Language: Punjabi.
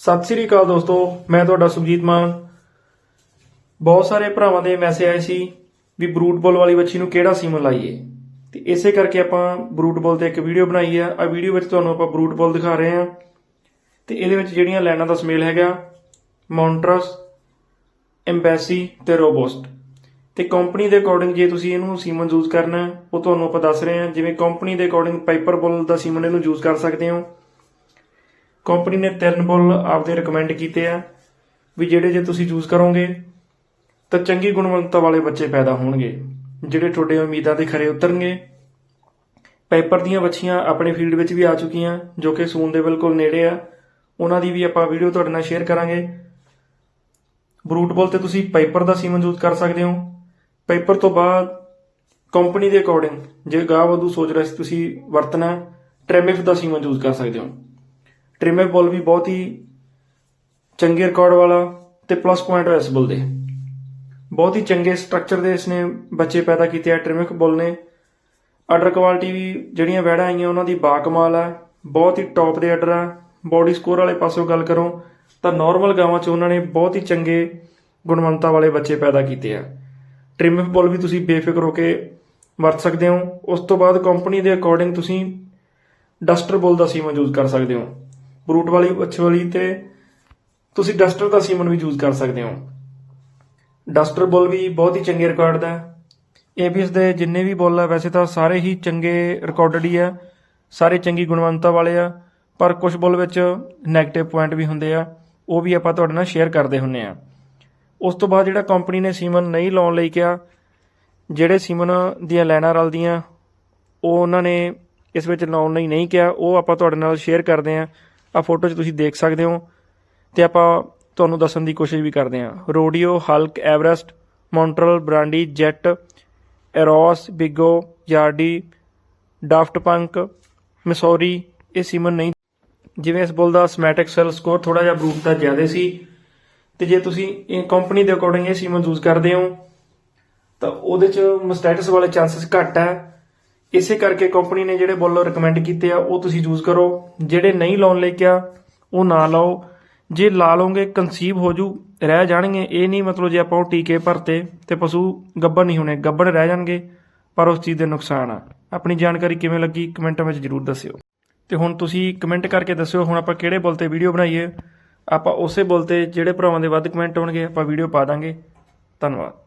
ਸਤਿ ਸ੍ਰੀ ਅਕਾਲ ਦੋਸਤੋ, ਮੈਂ ਤੁਹਾਡਾ ਸੁਖਜੀਤ ਮਾਨ। ਬਹੁਤ ਸਾਰੇ ਭਰਾਵਾਂ ਦੇ ਮੈਸੇਜ ਆਏ ਸੀ ਵੀ ਬਰੂਟ ਬੋਲ ਵਾਲੀ ਬੱਚੀ ਨੂੰ ਕਿਹੜਾ ਸੀਮਨ ਲਾਈਏ। ਤੇ ਇਸੇ ਕਰਕੇ ਆਪਾਂ ਬਰੂਟ ਬੋਲ ਤੇ ਇੱਕ ਵੀਡੀਓ ਬਣਾਈ ਆ। ਆ ਵੀਡੀਓ ਵਿੱਚ ਤੁਹਾਨੂੰ ਆਪਾਂ ਬਰੂਟ ਬੋਲ ਦਿਖਾ ਰਹੇ ਹਾਂ। ਤੇ ਇਹਦੇ ਵਿੱਚ ਜਿਹੜੀਆਂ ਲਾਈਨਾਂ ਦਾ ਸਮੇਲ ਹੈਗਾ ਮੌਂਟਰਸ ਐਮਬੈਸੀ ਤੇ ਰੋਬੋਸਟ ਤੇ ਕੰਪਨੀ ਦੇ ਅਕੋਰਡਿੰਗ ਜੇ ਤੁਸੀਂ ਇਹਨੂੰ ਸੀਮਨ ਯੂਜ਼ ਕਰਨਾ, ਉਹ ਤੁਹਾਨੂੰ ਆਪਾਂ ਦੱਸ ਰਹੇ ਹਾਂ। ਜਿਵੇਂ ਕੰਪਨੀ ਦੇ ਅਕੋਰਡਿੰਗ ਪਾਈਪਰ ਬੋਲ ਦਾ ਸੀਮਨ ਇਹਨੂੰ ਯੂਜ਼ ਕਰ ਸਕਦੇ ਹੋ। ਕੰਪਨੀ ਨੇ ਤਿੰਨ ਬੁੱਲ ਆਪਦੇ ਰეკਮੈਂਡ ਕੀਤੇ ਆ ਵੀ ਜਿਹੜੇ ਜੇ ਤੁਸੀਂ ਯੂਜ਼ ਕਰੋਗੇ, ਤਾਂ ਚੰਗੀ ਗੁਣਵੱਤਾ ਵਾਲੇ ਬੱਚੇ ਪੈਦਾ ਹੋਣਗੇ, ਜਿਹੜੇ ਤੁਹਾਡੇ ਉਮੀਦਾਂ ਦੇ ਖਰੇ ਉਤਰਨਗੇ। ਪਾਈਪਰ ਦੀਆਂ ਬੱਚੀਆਂ ਆਪਣੇ ਫੀਲਡ ਵਿੱਚ ਵੀ ਆ ਚੁੱਕੀਆਂ, ਜੋ ਕਿ ਸੂਨ ਦੇ ਬਿਲਕੁਲ ਨੇੜੇ ਆ। ਉਹਨਾਂ ਦੀ ਵੀ ਆਪਾਂ ਵੀਡੀਓ ਤੁਹਾਡੇ ਨਾਲ ਸ਼ੇਅਰ ਕਰਾਂਗੇ। ਬਰੂਟ ਬੋਲ ਤੇ ਤੁਸੀਂ ਪਾਈਪਰ ਦਾ ਸੀਮਨ ਯੂਜ਼ ਕਰ ਸਕਦੇ ਹੋ। ਪਾਈਪਰ ਤੋਂ ਬਾਅਦ ਕੰਪਨੀ ਦੇ ਅਕੋਰਡਿੰਗ ਜੇ ਗਾਹ ਵਧੂ ਸੋਚ ਰਹੇ ਸੀ ਤੁਸੀਂ ਵਰਤਣਾ ਟ੍ਰੈਮਿਫ ਦਾ ਸੀਮਨ ਯੂਜ਼ ਕਰ ਸਕਦੇ ਹੋ। ਟ੍ਰਿਮਰ ਬੋਲ ਵੀ ਬਹੁਤ ਹੀ ਚੰਗੇ ਰਿਕਾਰਡ ਵਾਲਾ ਤੇ ਪਲੱਸ ਪੁਆਇੰਟ ਹੈ ਇਸ ਬੁੱਲ ਦੇ। ਬਹੁਤ ਹੀ ਚੰਗੇ ਸਟਰਕਚਰ ਦੇ ਇਸਨੇ ਬੱਚੇ ਪੈਦਾ ਕੀਤੇ ਆ ਟ੍ਰਿਮਿਕ ਬੁੱਲ ਨੇ। ਆਰਡਰ ਕੁਆਲਿਟੀ ਵੀ ਜਿਹੜੀਆਂ ਵੈੜਾਂ ਆਈਆਂ, ਉਹਨਾਂ ਦੀ ਬਾਕਮਾਲ ਆ। ਬਹੁਤ ਹੀ ਟੌਪ ਦੇ ਆਰਡਰ ਆ। ਬੋਡੀ ਸਕੋਰ ਵਾਲੇ ਪਾਸੋਂ ਗੱਲ ਕਰੋ, ਤਾਂ ਨਾਰਮਲ ਗਾਵਾਂ 'ਚ ਉਹਨਾਂ ਨੇ ਬਹੁਤ ਹੀ ਚੰਗੇ ਗੁਣਵੰਤਾ ਵਾਲੇ ਬੱਚੇ ਪੈਦਾ ਕੀਤੇ ਆ। ਟ੍ਰਿਮਿਕ ਬੁੱਲ ਵੀ ਤੁਸੀਂ ਬੇਫਿਕਰ ਹੋ ਕੇ ਵਰਤ ਸਕਦੇ ਹੋ। ਉਸ ਤੋਂ ਬਾਅਦ ਕੰਪਨੀ ਦੇ ਅਕੋਰਡਿੰਗ ਤੁਸੀਂ ਡਸਟਰ ਬੁੱਲ ਦਾ ਸੀਮਾ ਯੂਜ਼ ਕਰ ਸਕਦੇ ਹੋ। ਬਰੂਟ ਵਾਲੀ ਬੱਚੇ ਵਾਲੀ ਤੇ ਤੁਸੀਂ ਡਸਟਰ ਦਾ ਸੀਮਨ ਵੀ ਯੂਜ਼ ਕਰ ਸਕਦੇ ਹੋ। ਡਸਟਰ ਬੁੱਲ ਵੀ ਬਹੁਤ ਹੀ ਚੰਗੇ ਰਿਕਾਰਡ ਦਾ ਏਬੀਐਸ ਦੇ ਜਿੰਨੇ ਵੀ ਬੁੱਲ ਆ, ਵੈਸੇ ਤਾਂ ਸਾਰੇ ਹੀ ਚੰਗੇ ਰਿਕਾਰਡਡ ਹੀ ਆ, ਸਾਰੇ ਚੰਗੀ ਗੁਣਵੰਤਾ ਵਾਲੇ ਆ, ਪਰ ਕੁਝ ਬੁੱਲ ਵਿੱਚ 네ਗੇਟਿਵ ਪੁਆਇੰਟ ਵੀ ਹੁੰਦੇ ਆ, ਉਹ ਵੀ ਆਪਾਂ ਤੁਹਾਡੇ ਨਾਲ ਸ਼ੇਅਰ ਕਰਦੇ ਹੁੰਨੇ ਆ। ਉਸ ਤੋਂ ਬਾਅਦ ਜਿਹੜਾ ਕੰਪਨੀ ਨੇ ਸੀਮਨ ਨਹੀਂ ਲਾਉਣ ਲਈ ਕਿਹਾ, ਜਿਹੜੇ ਸੀਮਨ ਦੀਆਂ ਲਾਈਨਾਂ ਰਲਦੀਆਂ, ਉਹ ਉਹਨਾਂ ਨੇ ਇਸ ਵਿੱਚ ਲਾਉਣ ਲਈ ਨਹੀਂ ਕਿਹਾ, ਉਹ ਆਪਾਂ ਤੁਹਾਡੇ ਨਾਲ ਸ਼ੇਅਰ ਕਰਦੇ ਆ। ਆ ਫੋਟੋ 'ਚ ਤੁਸੀਂ ਦੇਖ ਸਕਦੇ ਹੋ ਤੇ ਆਪਾਂ ਤੁਹਾਨੂੰ ਦੱਸਣ ਦੀ ਕੋਸ਼ਿਸ਼ ਵੀ ਕਰਦੇ ਹਾਂ। Rodeo, Hulk, Everest, Montreal, Brandy, Jet, Eros, Bigo, Yardie, Daft Punk, Missouri, ਇਹ ਸੀਮਨ ਨਹੀਂ। ਜਿਵੇਂ ਇਸ ਬੁੱਲ ਦਾ ਸਮੈਟਿਕ ਸੈਲ ਸਕੋਰ ਥੋੜਾ ਜਿਹਾ ਬਰੂਟ ਦਾ ਜ਼ਿਆਦਾ ਸੀ ਤੇ ਜੇ ਤੁਸੀਂ ਇਹ ਕੰਪਨੀ ਦੇ ਅਕੋਰਡਿੰਗ ਇਹ ਸੀਮਨ ਯੂਜ਼ ਕਰਦੇ ਹੋ ਤਾਂ ਉਹਦੇ ਚ ਮਸਟੈਟਸ ਵਾਲੇ ਚਾਂਸਸ ਘੱਟ ਹੈ। ਇਸੇ ਕਰਕੇ ਕੰਪਨੀ ਨੇ ਜਿਹੜੇ ਬੁੱਲ ਰეკਮੈਂਡ ਕੀਤੇ ਆ, ਉਹ ਤੁਸੀਂ ਯੂਜ਼ ਕਰੋ। ਜਿਹੜੇ ਨਹੀਂ ਲਾਉਣ ਲਈ ਕਿਹਾ, ਉਹ ਨਾ ਲਾਓ। ਜੇ ਲਾ ਲਓਗੇ ਕਨਸੀਵ ਹੋ ਜੂ, ਰਹਿ ਜਾਣਗੇ। ਇਹ ਨਹੀਂ ਮਤਲਬ ਜੇ ਆਪਾਂ ਉਹ ਟੀਕੇ ਭਰਤੇ ਤੇ ਪਸ਼ੂ ਗੱਬਣ ਨਹੀਂ ਹੋਣੇ, ਗੱਬਣ ਰਹਿ ਜਾਣਗੇ, ਪਰ ਉਸ ਚੀਜ਼ ਦੇ ਨੁਕਸਾਨ ਆ। ਆਪਣੀ ਜਾਣਕਾਰੀ ਕਿਵੇਂ ਲੱਗੀ, ਕਮੈਂਟਾਂ ਵਿੱਚ ਜਰੂਰ ਦੱਸਿਓ। ਤੇ ਹੁਣ ਤੁਸੀਂ ਕਮੈਂਟ ਕਰਕੇ ਦੱਸਿਓ, ਹੁਣ ਆਪਾਂ ਕਿਹੜੇ ਬੁੱਲ ਤੇ ਵੀਡੀਓ ਬਣਾਈਏ। ਆਪਾਂ ਉਸੇ ਬੁੱਲ ਤੇ ਜਿਹੜੇ ਭਰਾਵਾਂ ਦੇ ਵੱਧ ਕਮੈਂਟ ਹੋਣਗੇ ਆਪਾਂ ਵੀਡੀਓ ਪਾ ਦਾਂਗੇ। ਧੰਨਵਾਦ।